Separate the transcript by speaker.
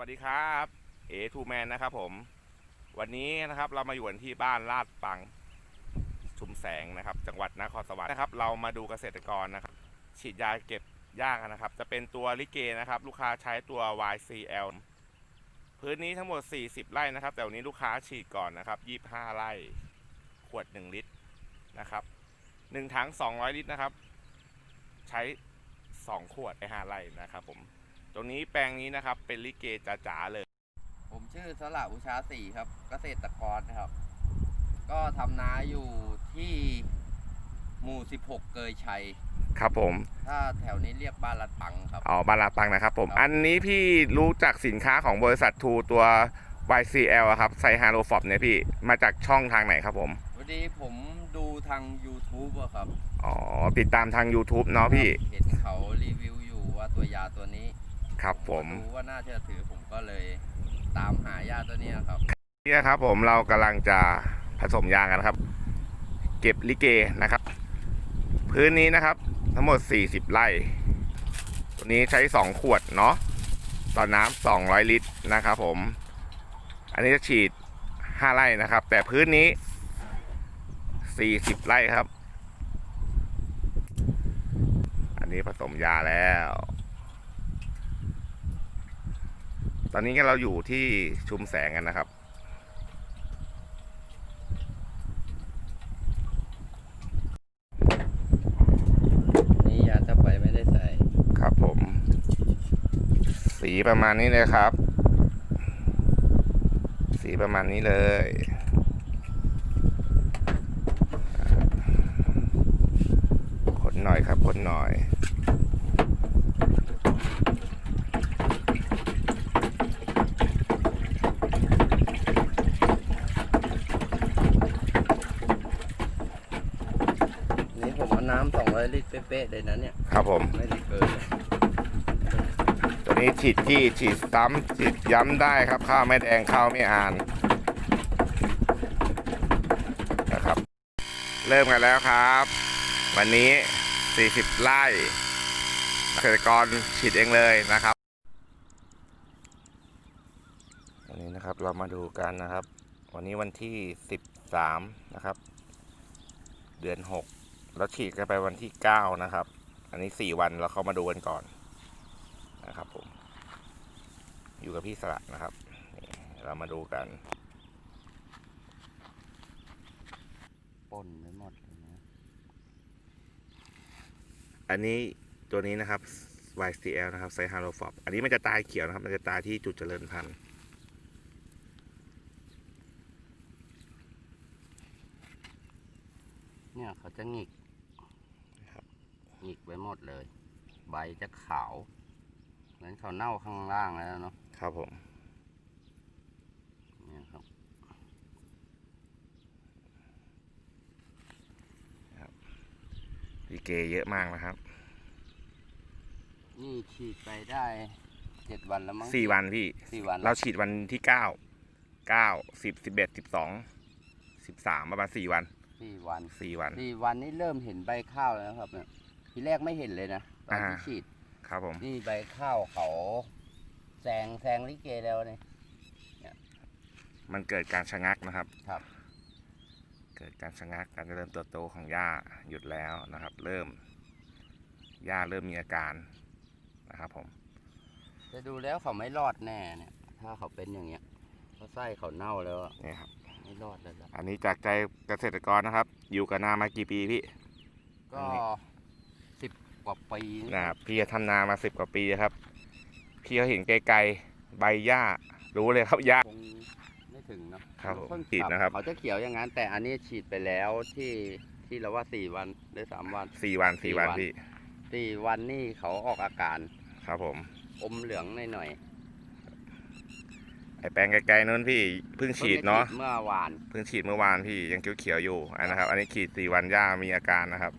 Speaker 1: วัสดีครับเอทูแมนนะครับผม วันนี้นะครับเรามาอยู่กันที่บ้านลาดปังชุมแสงนะครับ จังหวัดนครสวรรค์นะครับ เรามาดูเกษตรกรนะครับ ฉีดยาเก็บหญ้ากันนะครับ จะเป็นตัวลิเกนะครับ ลูกค้าใช้ตัว YCL พื้นนี้ทั้งหมด 40 ไร่นะครับ แต่วันนี้ลูกค้าฉีดก่อนนะครับ 25 ไร่ ขวด 1 ลิตรนะครับ1ถัง200 ลิตรนะครับ ใช้ 2 ขวดไป5ไร่นะครับผม ตรงนี้แปลงนี้นะครับ เป็นลิเกจ๋าๆเลย
Speaker 2: ผมชื่อสละอุชาศรีครับ เกษตรกรนะครับ ก็ทำนาอยู่ที่หมู่ 16 เกยชัย
Speaker 1: ครับผม
Speaker 2: ถ้าแถวนี้เรียกบ้านลัดปังครับ
Speaker 1: อ๋อบาลาตังนะครับผม
Speaker 2: ครับ
Speaker 1: อันนี้พี่รู้จักสินค้าของบริษัททูตัว YCL อะครับไซฮาโลฟอปเนี่ยพี่ มาจากช่องทางไหนครับผม
Speaker 2: วันนี้ผมดูทาง YouTube อะครับ
Speaker 1: อ๋อ ติดตามทาง YouTube เนาะพี่
Speaker 2: เห็นเขารีวิวอยู่ว่าตัวยาตัวนี้
Speaker 1: ครับผม
Speaker 2: ดูว่าน่าเชื่อถือผมก็เลยตามหายาตัวเนี้ยครับ
Speaker 1: นี่นะครับผมเรากำลังจะผสมยางกันนะครับ เก็บลิเกนะครับ พื้นนี้นะครับ ทั้งหมด 40 ไร่ ตัวนี้ใช้ 2 ขวดเนาะต่อน้ำ200 ลิตรนะครับผม อันนี้จะฉีด 5 ไร่นะครับ แต่พื้นนี้ 40 ไร่ครับ อันนี้ผสมยาแล้ว ตอนนี้เราอยู่ที่ชุมแสงกันนะครับ
Speaker 2: นี่ยาจะไปไม่ได้ใส่
Speaker 1: ครับผม สีประมาณนี้เลยครับ สีประมาณนี้เลยคนหน่อยครับคนหน่อย
Speaker 2: นี่ ผมเอาน้ำ200ลิตรเป๊ะๆเลยนะเนี่ย
Speaker 1: ครับผม
Speaker 2: ไม่ได้เกินเลย
Speaker 1: ตัวนี้ฉีดจี้ฉีดซ้ำฉีดย้ำได้ครับ ข้าวไม่แดงข้าวไม่อ่านนะครับ เริ่มกันแล้วครับ วันนี้ 40 ไร่เกษตรกรฉีดเองเลยนะครับ วันนี้นะครับเรามาดูกันนะครับ วันนี้วันที่ 13 นะครับ เดือน 6 แล้วฉีดกันไปวันที่9นะครับ อันนี้4วันเราเข้ามาดูกันก่อนนะครับผม อยู่กับพี่สระนะครับนี่เรามาดูกัน
Speaker 2: ปนไปหมดเลยนะ
Speaker 1: อันนี้ตัวนี้นะครับ YCL นะครับไซฮาโลฟอปอันนี้มันจะตายเขียวนะครับ มันจะตายที่จุดเจริญพันธุ์
Speaker 2: เนี่ยเขาจะหงิก
Speaker 1: ครับ
Speaker 2: หงิกไว้หมดเลย ใบจะขาว เหมือนเขาเน่าข้างล่างแล้วเนาะ
Speaker 1: ครับผม
Speaker 2: เนี่ยครับ
Speaker 1: พีเกเยอะมากนะครับ
Speaker 2: นี่ฉีดไปได้เจ็ดวันแล้วมั้ง
Speaker 1: สี่วันพี่
Speaker 2: สี่วัน
Speaker 1: เราฉีดวันที่เก้าเก้าสิบสิบเอ็ดสิบสองสิบสามประมาณสี่วัน
Speaker 2: สี่วัน
Speaker 1: สี่วัน
Speaker 2: สี่วันนี้เริ่มเห็นใบข้าวแล้วนะครับเนี่ย ทีแรกไม่เห็นเลยนะตอนที่
Speaker 1: อ่า
Speaker 2: ฉีด
Speaker 1: ครับผม
Speaker 2: นี่ใบข้าวเขาแซงแซงลิเกแล้วเนี่ย
Speaker 1: มันเกิดการชะงักนะครับ
Speaker 2: ครับ
Speaker 1: เกิดการชะงักการเจริญเติบโตของหญ้าหยุดแล้วนะครับ เริ่มหญ้าเริ่มมีอาการนะครับผม
Speaker 2: จะดูแล้วเขาไม่รอดแน่เนี่ย ถ้าเขาเป็นอย่างเงี้ยเพราะไส้เขาเน่าแล้วอะ
Speaker 1: นี่ครับ
Speaker 2: ไม่รอดเลยละ
Speaker 1: อันนี้จากใจเกษตรกรนะครับ อยู่กับนามากี่ปีพี่
Speaker 2: ก็สิบ กว่าปีนี่
Speaker 1: นะครับพี่ทำนามาสิบกว่าปีครับ พี่เขาเห็นไกลๆใบหญ้า รู้เลยครับหญ้า
Speaker 2: คงไม่ถึงเนอะ
Speaker 1: ครับผม
Speaker 2: เพิ่ง
Speaker 1: ฉีดนะครับ
Speaker 2: เขาจะเขียวอย่างนั้น แต่อันนี้ฉีดไปแล้วที่ที่เราว่าสี่วันหรือสามวัน
Speaker 1: สี่วันสี่วัน
Speaker 2: สี่วัน
Speaker 1: พี่
Speaker 2: สี่วันนี่เขาออกอาการ
Speaker 1: ครับผม
Speaker 2: อมเหลืองหน่อย
Speaker 1: ไอแปลงไกลๆนู้นพี่เพิ่ง
Speaker 2: ๆ
Speaker 1: ฉีดเนาะ
Speaker 2: เมื่อวาน
Speaker 1: เพิ่งฉีดเมื่อวานพี่ยังเขียวๆอยู่อันนะครับ อันนี้ฉีดสี่วันหญ้ามีอาการนะครับ